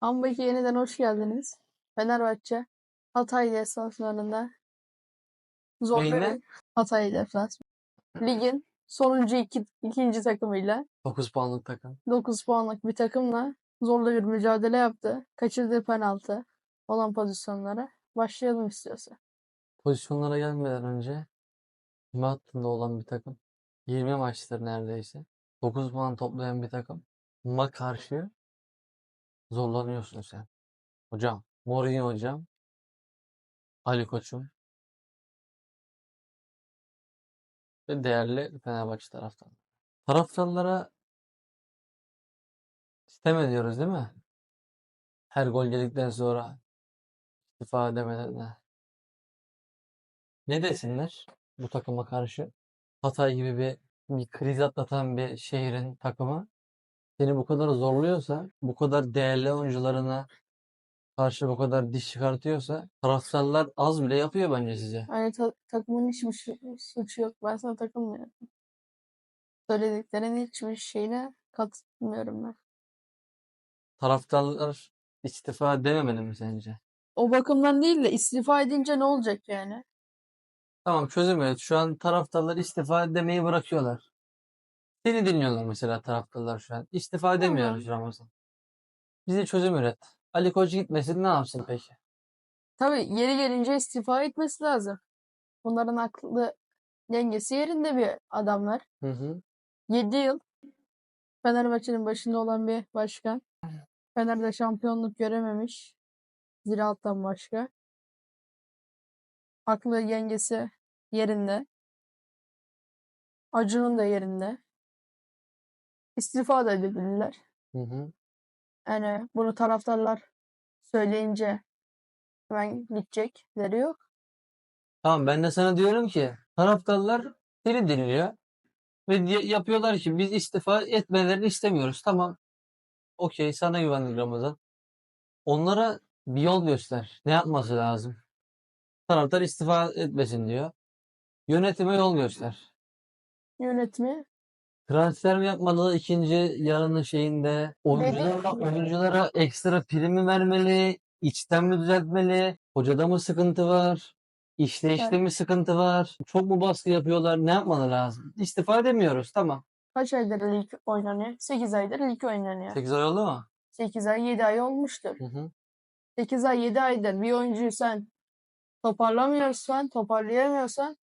Ambaki yeniden hoş geldiniz. Fenerbahçe Hatay deplasmanında zorlu Neyine? bir Hatay deplasmanı. Ligin sonuncu iki, ikinci takımıyla 9 puanlık takım. 9 puanlık bir takımla zorlu bir mücadele yaptı. Kaçırdığı penaltı olan pozisyonlara. Başlayalım istiyorsa. Pozisyonlara gelmeden önce hüme hattında olan bir takım. 20 maçtır neredeyse. 9 puan toplayan bir takım. Ma karşı zorlanıyorsun sen. Hocam. Mourinho hocam. Ali Koç'um. Ve değerli Fenerbahçe taraftarı. Taraftarlara sitem ediyoruz değil mi? Her gol yedikten sonra istifa demeden Ne desinler bu takıma karşı? Hatay gibi bir, bir kriz atlatan bir şehrin takımı seni bu kadar zorluyorsa, bu kadar değerli oyuncularına karşı bu kadar diş çıkartıyorsa taraftarlar az bile yapıyor bence size. Yani ta- takımın hiçbir suçu yok. Ben sana takılmıyorum. Söylediklerinin hiçbir şeyine katılmıyorum ben. Taraftarlar istifa dememeli mi sence? O bakımdan değil de istifa edince ne olacak yani? Tamam çözüm üret. Şu an taraftarlar istifa demeyi bırakıyorlar. Seni dinliyorlar mesela taraftarlar şu an. İstifa Tamam. demiyoruz Ramazan. Bize çözüm üret. Ali Koç gitmesin ne yapsın peki? Tabii yeri gelince istifa etmesi lazım. Bunların aklı dengesi yerinde bir adamlar. Hı hı. 7 yıl Fenerbahçe'nin başında olan bir başkan. Fener'de şampiyonluk görememiş. Ziraattan başka. Aklı dengesi yerinde. Acun'un da yerinde. İstifa da edebilirler. Hı hı. Yani bunu taraftarlar söyleyince hemen gidecekleri yok. Tamam ben de sana diyorum ki taraftarlar seni dinliyor ve yapıyorlar ki biz istifa etmelerini istemiyoruz. Tamam. Okey sana güvendik Ramazan. Onlara bir yol göster. Ne yapması lazım? Taraftar istifa etmesin diyor. Yönetime yol göster. Yönetimi Transfer mi yapmalı ikinci yarının şeyinde? Oyunculara, oyunculara ekstra primi vermeli? içten mi düzeltmeli? Hocada mı sıkıntı var? İşleyişte Evet. mi sıkıntı var? Çok mu baskı yapıyorlar? Ne yapmalı lazım? İstifa edemiyoruz. Tamam. kaç aydır lig oynanıyor? 8 aydır lig oynanıyor. 8 ay oldu mu? 8 ay 7 ay olmuştur. Hı hı. 8 ay 7 aydır bir oyuncuyu sen toparlamıyorsan, toparlayamıyorsan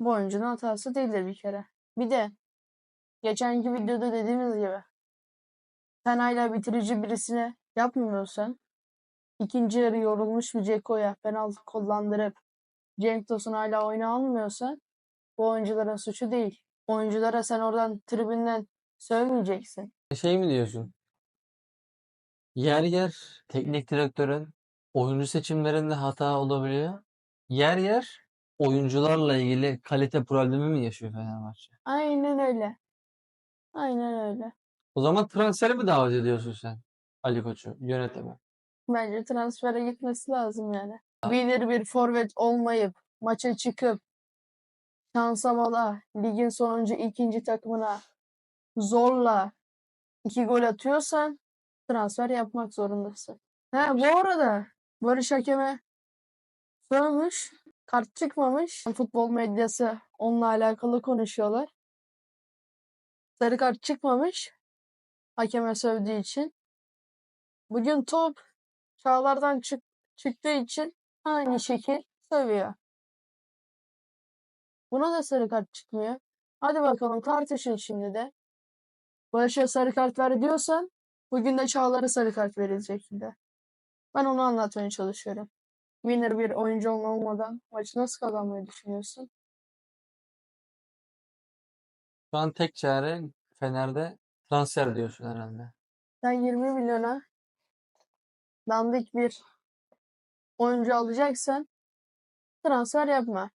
bu oyuncunun hatası değildir bir kere. Bir de geçenki videoda dediğimiz gibi sen hala bitirici birisine yapmıyorsan ikinci yarı yorulmuş bir Ceko'ya penaltı kullandırıp Cenk Tosun hala oyuna almıyorsan bu oyuncuların suçu değil. Oyunculara sen oradan tribünden sövmeyeceksin. Şey mi diyorsun? Yer yer teknik direktörün oyuncu seçimlerinde hata olabiliyor. Yer yer oyuncularla ilgili kalite problemi mi yaşıyor Fenerbahçe? Aynen öyle. Aynen öyle. O zaman transferi mi davet ediyorsun sen Ali Koç'u yönetime? Bence transfere gitmesi lazım yani. Bilir bir forvet olmayıp maça çıkıp şansa mala ligin sonuncu ikinci takımına zorla iki gol atıyorsan transfer yapmak zorundasın. Ha bu arada Barış Hakem'e sövmüş, kart çıkmamış. Futbol medyası onunla alakalı konuşuyorlar. Sarı kart çıkmamış hakeme sövdüğü için. Bugün top Çağlar'dan çık çıktığı için aynı şekil sövüyor. Buna da sarı kart çıkmıyor. Hadi bakalım tartışın şimdi de. Barış'a sarı kart ver diyorsan bugün de Çağlar'a sarı kart verilecek de. Ben onu anlatmaya çalışıyorum. Winner bir oyuncu olmadan maçı nasıl kazanmayı düşünüyorsun? Şu an tek çare Fener'de transfer diyorsun herhalde. Sen 20 milyona dandik bir oyuncu alacaksan transfer yapma.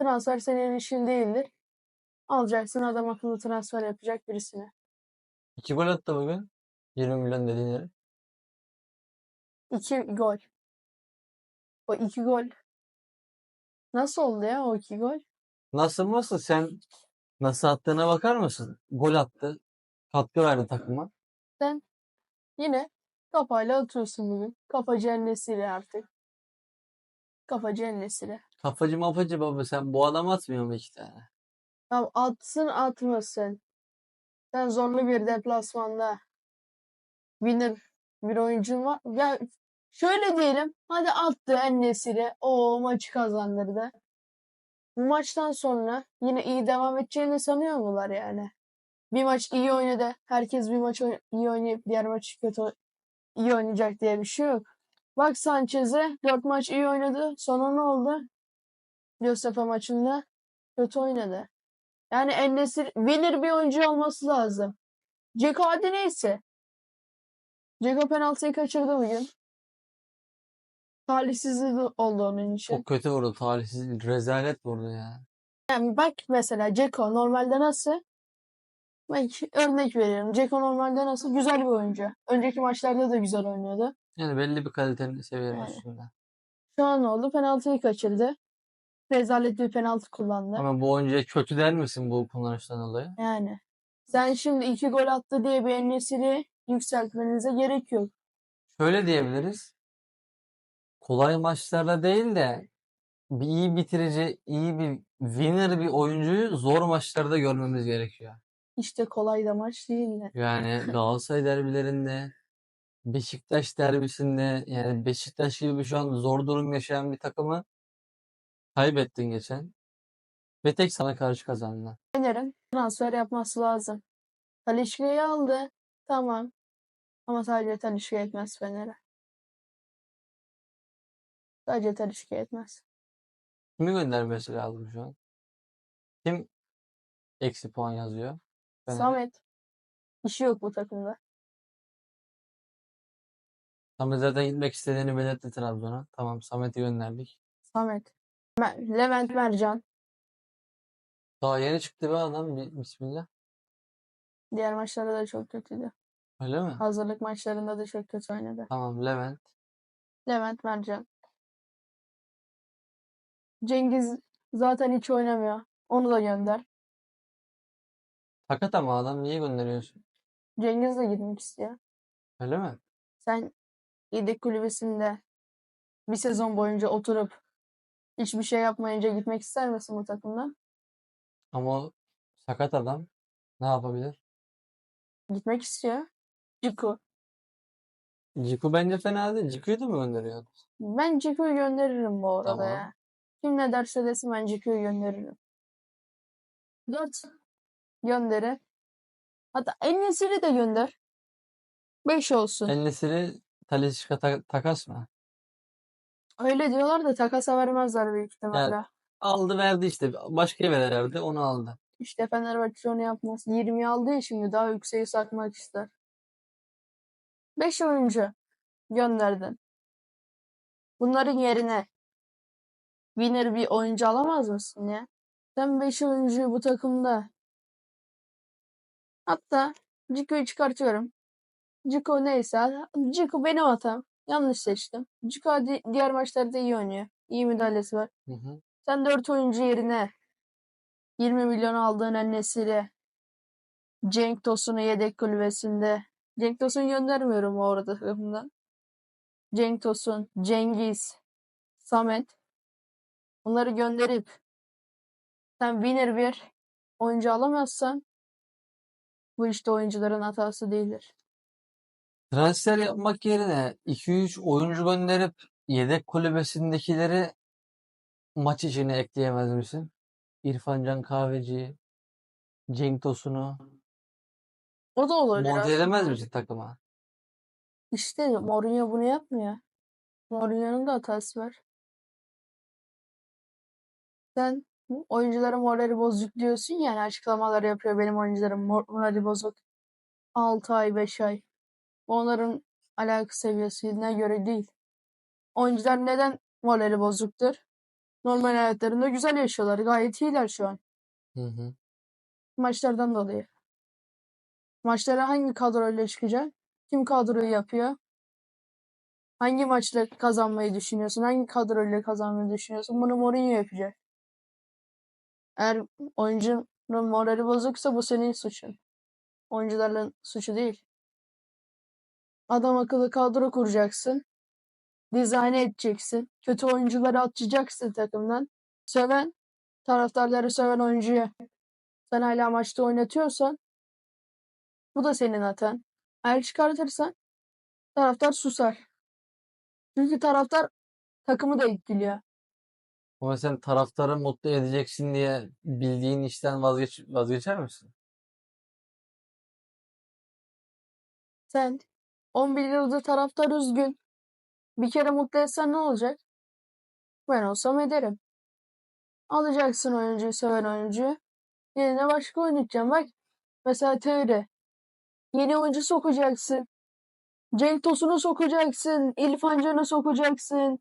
Transfer senin işin değildir. Alacaksın adam akıllı transfer yapacak birisini. İki gol attı bugün. 20 milyon dediğin yere. İki gol. O iki gol. Nasıl oldu ya o iki gol? Nasıl nasıl sen nasıl attığına bakar mısın? Gol attı. Katkı verdi takıma. Yine Kafayla atıyorsun bugün. Kafacı ennesiyle artık. Kafacı ennesiyle. Kafacı mafacı baba sen bu adam atmıyor mu iki tane? Ya atsın atmasın. Sen zorlu bir deplasmanda winner bir oyuncun var. Ya şöyle diyelim. Hadi attı Ennesi'yle. O maçı kazandırdı. Bu maçtan sonra yine iyi devam edeceğini sanıyor mular yani? Bir maç iyi oynadı. Herkes bir maç iyi oynayıp diğer maç kötü iyi oynayacak diye bir şey yok. Bak Sanchez'e 4 maç iyi oynadı. Sonra ne oldu? Göztepe maçında kötü oynadı. Yani Enesir winner bir oyuncu olması lazım. Ceko hadi neyse. Ceko penaltıyı kaçırdı bugün. Talihsizlik oldu onun için. Çok kötü vurdu. Talihsiz rezalet vurdu ya. Yani bak mesela Ceko normalde nasıl? Bak örnek veriyorum. Ceko normalde nasıl? Güzel bir oyuncu. Önceki maçlarda da güzel oynuyordu. Yani belli bir kalitenin seviyenin Yani. üstünde. Şu an oldu? Penaltıyı kaçırdı. Rezalet bir penaltı kullandı. Ama bu oyuncuya kötü der misin bu kullanıştan dolayı? Yani sen şimdi iki gol attı diye bir Enesir'i yükseltmenize gerek yok. Şöyle diyebiliriz. Kolay maçlarda değil de bir iyi bitirici, iyi bir winner bir oyuncuyu zor maçlarda görmemiz gerekiyor. İşte kolay da maç değildi. Yani Galatasaray derbilerinde, Beşiktaş derbisinde yani Beşiktaş gibi şu an zor durum yaşayan bir takımı kaybettin geçen. Ve tek sana karşı kazandı. Fener'in transfer yapması lazım. Talisca'yı aldı. Tamam. Ama sadece Talisca etmez Fener'e. Sadece Talisca etmez. Kimi göndermesi lazım şu an? Kim eksi puan yazıyor? Fener'e. Samet. İşi yok bu takımda. Samet zaten gitmek istediğini belirtti Trabzon'a. Tamam Samet'i gönderdik. Samet. Mer- Levent Mercan. Daha yeni çıktı be adam. Bi- Bismillah. Diğer maçlarda da çok kötüydü. Öyle mi? Hazırlık maçlarında da çok kötü oynadı. Tamam Levent. Levent Mercan. Cengiz zaten hiç oynamıyor. Onu da gönder. Fakat ama adam niye gönderiyorsun? Cengiz de gitmek istiyor. Öyle mi? Sen yedek kulübesinde bir sezon boyunca oturup hiçbir şey yapmayınca gitmek ister misin bu takımdan? Ama o sakat adam ne yapabilir? Gitmek istiyor. Ciku. Ciku bence fena değil. Ciku'yu da mı gönderiyor? Ben Ciku'yu gönderirim bu arada Tamam. ya. Kim ne derse desin ben Ciku'yu gönderirim. Dört gönderi. Hatta En-Nesyri de gönder. Beş olsun. Enesiri Talisca ta- takas mı? Öyle diyorlar da takasa vermezler büyük ihtimalle. Aldı verdi işte. Başka eve verdi onu aldı. İşte Fenerbahçe onu yapmaz. 20 aldı ya şimdi daha yükseği satmak ister. 5 oyuncu gönderdin. Bunların yerine winner bir oyuncu alamaz mısın ya? Sen 5 oyuncuyu bu takımda hatta Ciko'yu çıkartıyorum. Ciko neyse. Ciko benim hatam. Yanlış seçtim. Ciko di- diğer maçlarda iyi oynuyor. İyi müdahalesi var. Hı hı. Sen 4 oyuncu yerine 20 milyon aldığın annesiyle Cenk Tosun'u yedek kulübesinde. Cenk Tosun göndermiyorum orada takımdan. Cenk Tosun, Cengiz, Samet. Bunları gönderip sen winner bir oyuncu alamazsan bu işte oyuncuların hatası değildir. Transfer yapmak yerine 2-3 oyuncu gönderip yedek kulübesindekileri maç içine ekleyemez misin? İrfan Can Kahveci, Cenk Tosun'u O da olabilir monte edemez misin takıma? İşte Mourinho bunu yapmıyor. Mourinho'nun da hatası var. Sen oyunculara morali bozuk diyorsun ya yani açıklamalar yapıyor benim oyuncularım mor- morali bozuk. 6 ay 5 ay. Onların alaka seviyesine göre değil. Oyuncular neden morali bozuktur? Normal hayatlarında güzel yaşıyorlar. Gayet iyiler şu an. Hı hı. Maçlardan dolayı. Maçlara hangi kadroyla çıkacak? Kim kadroyu yapıyor? Hangi maçla kazanmayı düşünüyorsun? Hangi kadroyla kazanmayı düşünüyorsun? Bunu Mourinho yapacak. Eğer oyuncunun morali bozuksa bu senin suçun. Oyuncuların suçu değil. Adam akıllı kadro kuracaksın. Dizayn edeceksin. Kötü oyuncuları atacaksın takımdan. Söven, taraftarları söven oyuncuyu sen hala maçta oynatıyorsan bu da senin hatan. Eğer çıkartırsan taraftar susar. Çünkü taraftar takımı da etkiliyor. Ama sen taraftarı mutlu edeceksin diye bildiğin işten vazgeç vazgeçer misin? Sen 11 yıldır taraftar üzgün. Bir kere mutlu etsen ne olacak? Ben olsam ederim. Alacaksın oyuncuyu, seven oyuncuyu. Yerine başka oynatacağım. Bak mesela teori. Yeni oyuncu sokacaksın. Cenk Tosun'u sokacaksın. İrfan Can'ı sokacaksın.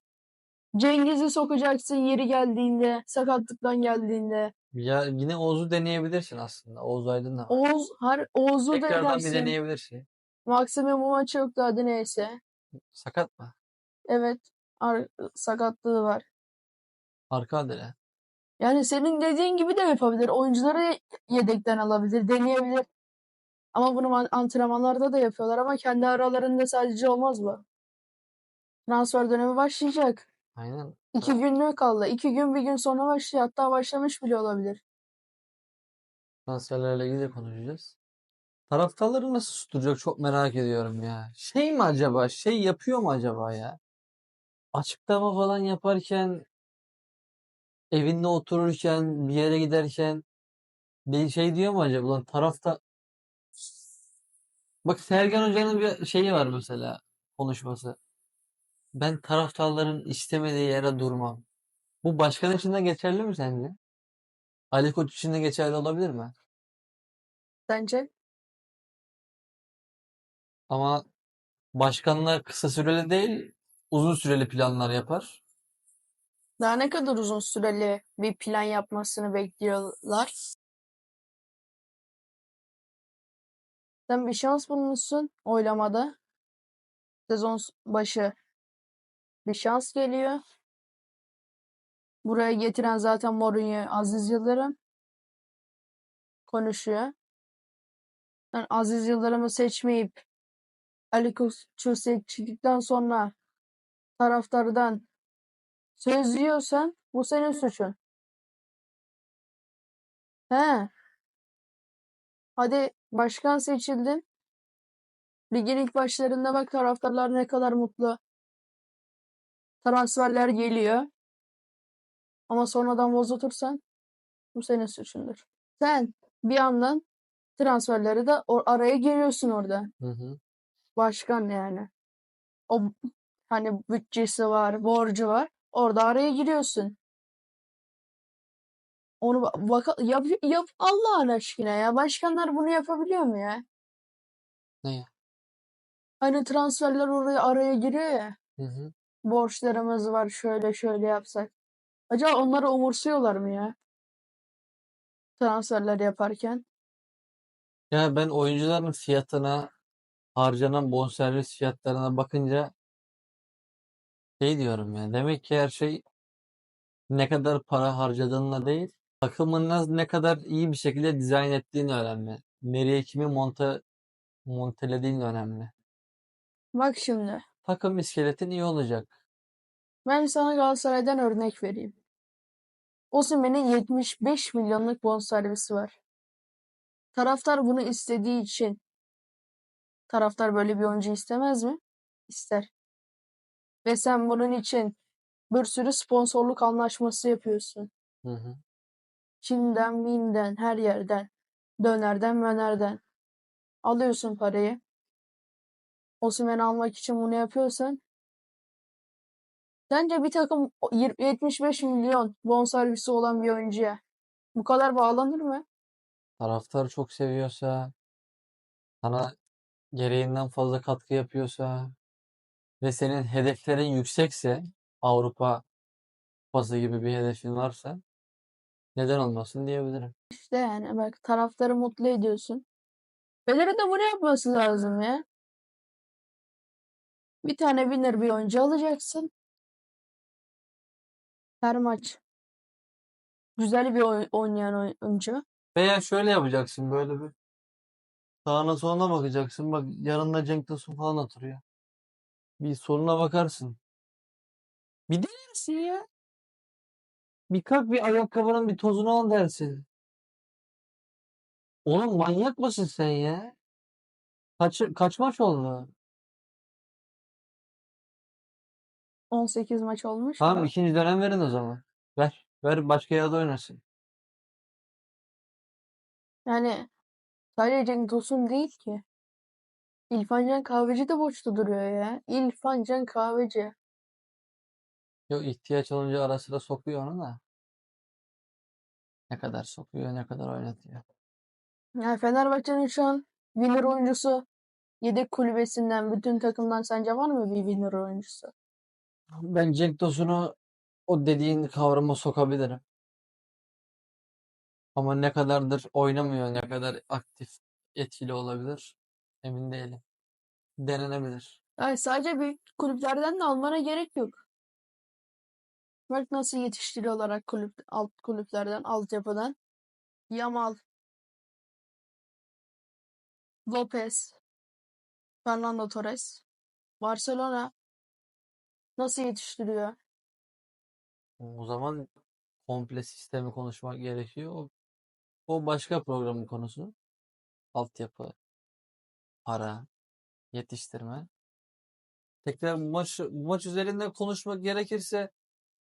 Cengiz'i sokacaksın yeri geldiğinde. Sakatlıktan geldiğinde. Ya yine Oğuz'u deneyebilirsin aslında. Oğuz Aydın'la. Oğuz, har, Oğuz'u da Tekrardan bir edersin. deneyebilirsin. Maksimum bu maçı yok daha neyse. Sakat mı? Evet. ar- sakatlığı var. Arka dene. Yani senin dediğin gibi de yapabilir. Oyuncuları yedekten alabilir, deneyebilir. Ama bunu man- antrenmanlarda da yapıyorlar ama kendi aralarında sadece olmaz bu. Transfer dönemi başlayacak. Aynen. İki günlüğü kaldı. İki gün bir gün sonra başlıyor. Hatta başlamış bile olabilir. Transferlerle ilgili de konuşacağız. Taraftarları nasıl susturacak çok merak ediyorum ya. Şey mi acaba? Şey yapıyor mu acaba ya? Açıklama falan yaparken evinde otururken bir yere giderken bir şey diyor mu acaba? Ulan tarafta Bak Sergen Hoca'nın bir şeyi var mesela konuşması. Ben taraftarların istemediği yere durmam. Bu başkan için de geçerli mi sence? Ali Koç için de geçerli olabilir mi? Sence? Ama başkanlar kısa süreli değil, uzun süreli planlar yapar. Daha ne kadar uzun süreli bir plan yapmasını bekliyorlar? Sen bir şans bulmuşsun oylamada. Sezon başı bir şans geliyor. Buraya getiren zaten Mourinho, Aziz Yıldırım konuşuyor. Sen Aziz Yıldırım'ı seçmeyip Ali Koç'u seçtikten sonra taraftardan söz yiyorsan bu senin suçun. He. Hadi başkan seçildin. Ligin ilk başlarında bak taraftarlar ne kadar mutlu. Transferler geliyor. Ama sonradan bozutursan bu senin suçundur. Sen bir yandan transferleri de o- araya giriyorsun orada. Hı hı. Başkan yani. O hani bütçesi var, borcu var. Orada araya giriyorsun. Onu ba- bak yap, yap Allah'ın aşkına ya. Başkanlar bunu yapabiliyor mu ya? Ne ya? Hani transferler oraya araya giriyor ya. Hı hı. Borçlarımız var şöyle şöyle yapsak. Acaba onları umursuyorlar mı ya? Transferler yaparken. Ya ben oyuncuların fiyatına, harcanan bonservis fiyatlarına bakınca şey diyorum ya. Demek ki her şey ne kadar para harcadığınla değil, takımını ne kadar iyi bir şekilde dizayn ettiğin önemli. Nereye kimi monte montelediğin önemli. Bak şimdi. Takım iskeletin iyi olacak. Ben sana Galatasaray'dan örnek vereyim. Osimhen'in 75 milyonluk bonservisi var. Taraftar bunu istediği için taraftar böyle bir oyuncu istemez mi? İster. Ve sen bunun için bir sürü sponsorluk anlaşması yapıyorsun. Hı hı. Çin'den, Min'den, her yerden, dönerden, mönerden alıyorsun parayı. Osimhen'i almak için bunu yapıyorsan sence bir takım o- yir- 75 milyon bonservisi olan bir oyuncuya bu kadar bağlanır mı? Taraftar çok seviyorsa, sana gereğinden fazla katkı yapıyorsa ve senin hedeflerin yüksekse, Avrupa Kupası gibi bir hedefin varsa neden olmasın diyebilirim. İşte yani bak taraftarı mutlu ediyorsun. Fener'in de bunu yapması lazım ya. Bir tane winner bir oyuncu alacaksın. Her maç güzel bir oy- oynayan oy- oyuncu. Veya şöyle yapacaksın böyle bir Sağına soluna bakacaksın. Bak yanında Cenk Tosun falan oturuyor. Bir soluna bakarsın. Bir denersin ya. Bir kalk bir ayakkabının bir tozunu al dersin. Oğlum manyak mısın sen ya? Kaç, kaç maç oldu? 18 maç olmuş. Tamam ikinci dönem verin o zaman. Ver. Ver başka yerde oynasın. Yani sadece Cenk Tosun değil ki. İrfan Can Kahveci de boşta duruyor ya. İrfan Can Kahveci. Yok ihtiyaç olunca ara sıra sokuyor onu da. Ne kadar sokuyor, ne kadar oynatıyor. Yani Fenerbahçe'nin şu an winner oyuncusu yedek kulübesinden bütün takımdan sence var mı bir winner oyuncusu? Ben Cenk Tosun'u o dediğin kavrama sokabilirim. Ama ne kadardır oynamıyor, ne kadar aktif, etkili olabilir emin değilim. Denenebilir. Yani sadece büyük kulüplerden de almana gerek yok. Bak nasıl yetiştiriyorlar kulüp, alt kulüplerden, altyapıdan. Yamal, Lopez, Fernando Torres. Barcelona nasıl yetiştiriyor? O zaman komple sistemi konuşmak gerekiyor. O, başka programın konusu. Altyapı, para, yetiştirme. Tekrar maç, maç üzerinde konuşmak gerekirse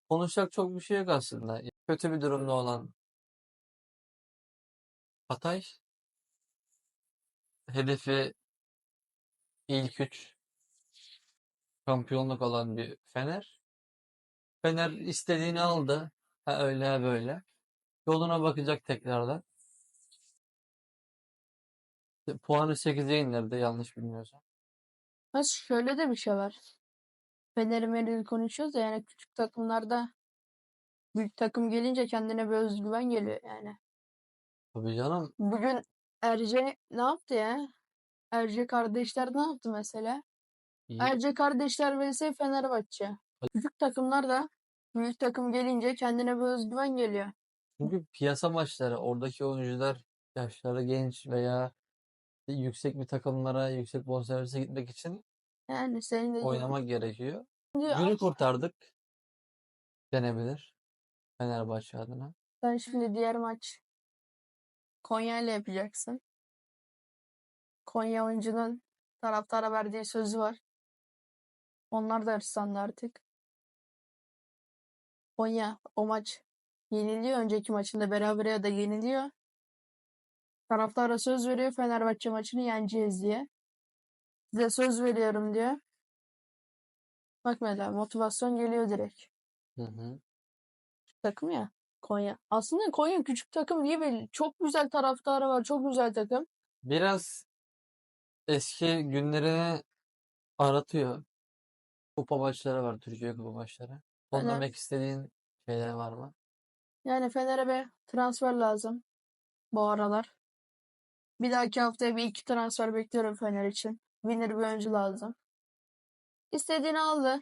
konuşacak çok bir şey yok aslında. Kötü bir durumda olan Hatay hedefi ilk üç şampiyonluk olan bir Fener. Fener istediğini aldı. Ha öyle ha böyle. Yoluna bakacak tekrardan. Puanı 8'e indirdi yanlış bilmiyorsam. Ha şöyle de bir şey var. Fener'i Mener'i konuşuyoruz ya yani küçük takımlarda büyük takım gelince kendine bir özgüven geliyor yani. Tabii canım. Bugün Erce ne yaptı ya? Erce kardeşler ne yaptı mesela? Erce kardeşler vs Fenerbahçe. Küçük takımlar da büyük takım gelince kendine bir özgüven geliyor. Çünkü piyasa maçları oradaki oyuncular yaşları genç veya yüksek bir takımlara yüksek bonservise gitmek için Yani senin de oynamak gerekiyor. Günü kurtardık denebilir Fenerbahçe adına. sen şimdi diğer maç Konya ile yapacaksın. Konya oyuncunun taraftara verdiği sözü var. Onlar da hırslandı artık. Konya o maç yeniliyor. Önceki maçında berabere ya da yeniliyor. Taraftara söz veriyor Fenerbahçe maçını yeneceğiz diye. Size söz veriyorum diyor. Bak mesela motivasyon geliyor direkt. Hı hı. Takım ya Konya. Aslında Konya küçük takım diye belli. Çok güzel taraftarı var. Çok güzel takım. Biraz eski günlerini aratıyor. Kupa maçları var, Türkiye kupa maçları. Son Fener- istediğin şeyler var mı? Yani Fener'e bir transfer lazım. Bu aralar. Bir dahaki haftaya bir iki transfer bekliyorum Fener için. Winner bir oyuncu lazım. İstediğini aldı.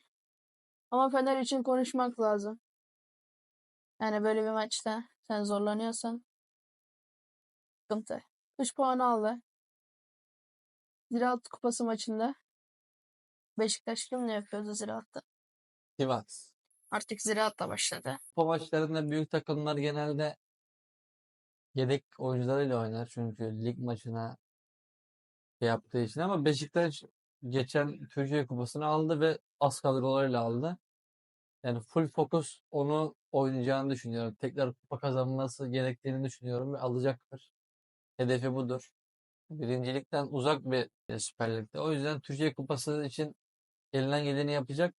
Ama Fener için konuşmak lazım. Yani böyle bir maçta sen zorlanıyorsan sıkıntı. 3 puan aldı. Ziraat Kupası maçında Beşiktaş kimle yapıyordu Ziraat'ta? Sivas. Artık Ziraat da başladı. Kupa maçlarında büyük takımlar genelde yedek oyuncularıyla oynar. Çünkü lig maçına şey yaptığı için ama Beşiktaş geçen Türkiye Kupası'nı aldı ve az kadrolarıyla aldı. Yani full fokus onu oynayacağını düşünüyorum. Tekrar kupa kazanması gerektiğini düşünüyorum ve alacaktır. Hedefi budur. Birincilikten uzak bir Süper Lig'de. O yüzden Türkiye Kupası için elinden geleni yapacak.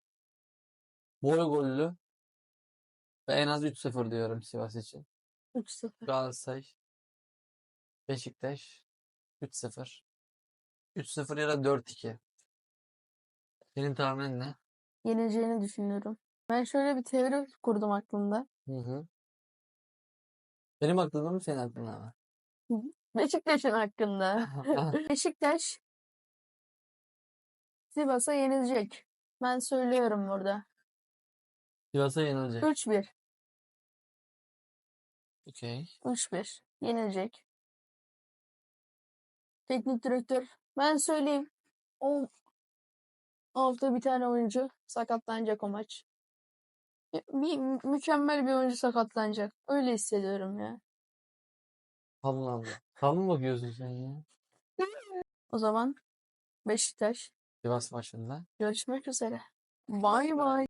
Bol gollü ve en az 3-0 diyorum Sivas için. 3-0. Galatasaray, Beşiktaş 3-0. 3-0 ya da 4-2. Senin tahminin ne? Yeneceğini düşünüyorum. Ben şöyle bir teori kurdum aklımda. Hı hı. Benim aklımda mı senin aklında mı? Beşiktaş'ın hakkında. Beşiktaş Sivas'a yenilecek. Ben söylüyorum burada. Sivas'a yenilecek. 3-1. Okey. 3-1. Yenilecek. teknik direktör. Ben söyleyeyim. O hafta bir tane oyuncu sakatlanacak o maç. Ya, Bir mükemmel bir oyuncu sakatlanacak. Öyle hissediyorum ya. Allah Allah. Tam mı bakıyorsun sen ya? O zaman Beşiktaş Sivas maçında. görüşmek üzere. Bay bay.